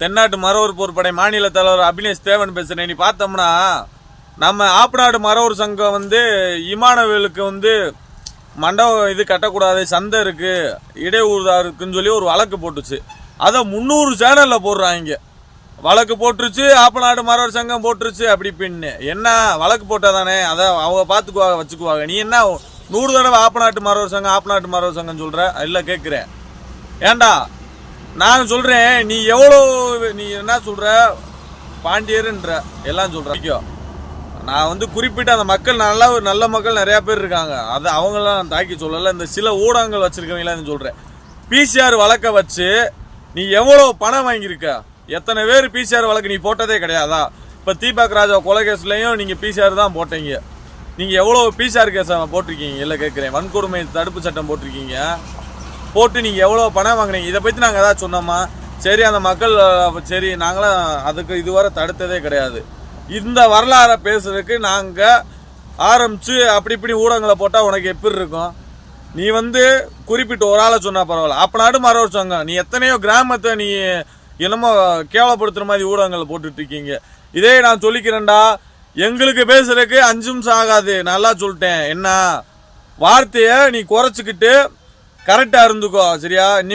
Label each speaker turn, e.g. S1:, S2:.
S1: தென்னாட்டு மரவர் போர்ப்படை மாநில தலைவர் அபினேஷ் தேவன் பேசுறேன். நீ பார்த்தோம்னா நம்ம ஆப்பநாடு மரவர் சங்கம் வந்து இமானவேலுக்கு வந்து மண்டபம் இது கட்டக்கூடாது சந்தை இருக்கு இடையூறுதா இருக்குன்னு சொல்லி ஒரு வழக்கு போட்டுச்சு. அதை முந்நூறு சேனலில் போடுறாங்க. வழக்கு போட்டுருச்சு ஆப்பநாடு மரவர் சங்கம் போட்டுருச்சு அப்படி பின்னு என்ன வழக்கு போட்டால் தானே அதை அவங்க பார்த்துக்குவாங்க வச்சுக்குவாங்க. நீ என்ன நூறு தடவை ஆப்பநாட்டு மரவர் சங்கம் ஆப்பநாட்டு மரவர் சங்கம் சொல்கிற இல்லை கேட்குறேன் ஏண்டா நான் சொல்றேன் நீ எவ்வளோ நீ என்ன சொல்ற? பாண்டியர்ன்ற எல்லாம் சொல்ற. நான் வந்து குறிப்பிட்ட அந்த மக்கள் நல்ல நல்ல மக்கள் நிறையா பேர் இருக்காங்க. அதை அவங்களாம் நான் தாக்கி சொல்லலை. இந்த சில ஊடகங்கள் வச்சுருக்கவங்களாம் சொல்கிறேன் பிசிஆர் வழக்கை வச்சு நீ எவ்வளோ பணம் வாங்கியிருக்க? எத்தனை பேர் பிசிஆர் வழக்கு நீ போட்டதே கிடையாதா? இப்போ தீபக் ராஜா கொலை கேஸ்லையும் நீங்கள் பிசிஆர் தான் போட்டீங்க. நீங்கள் எவ்வளோ பிசிஆர் கேஸ் போட்டிருக்கீங்க? இல்லை கேட்குறேன் வன்கொடுமை தடுப்பு சட்டம் போட்டிருக்கீங்க. போட்டு நீங்கள் எவ்வளோ பணம் வாங்குனீங்க? இதை பற்றி நாங்கள் ஏதாவது சொன்னோமா? சரி அந்த மக்கள் சரி நாங்களாம் அதுக்கு இதுவரை தடுத்ததே கிடையாது. இந்த வரலாறை பேசுறதுக்கு நாங்கள் ஆரம்பித்து அப்படி இப்படி ஊடகங்களை போட்டால் உனக்கு எப்படி இருக்கும்? நீ வந்து குறிப்பிட்ட ஒரு ஆளை சொன்னால் பரவாயில்ல. அப்போ நாடு மரவர் சங்கம் நீ எத்தனையோ கிராமத்தை நீ என்னமோ கேவலப்படுத்துகிற மாதிரி ஊடகங்கள் போட்டுட்டு இருக்கீங்க. இதே நான் சொல்லிக்கிறேன்டா எங்களுக்கு பேசுறதுக்கு அஞ்சு நிமிஷம் ஆகாது. நல்லா சொல்லிட்டேன். என்ன? வார்த்தையை நீ குறைச்சிக்கிட்டு கரெக்டா இருந்துக்கோ சரியா? நீ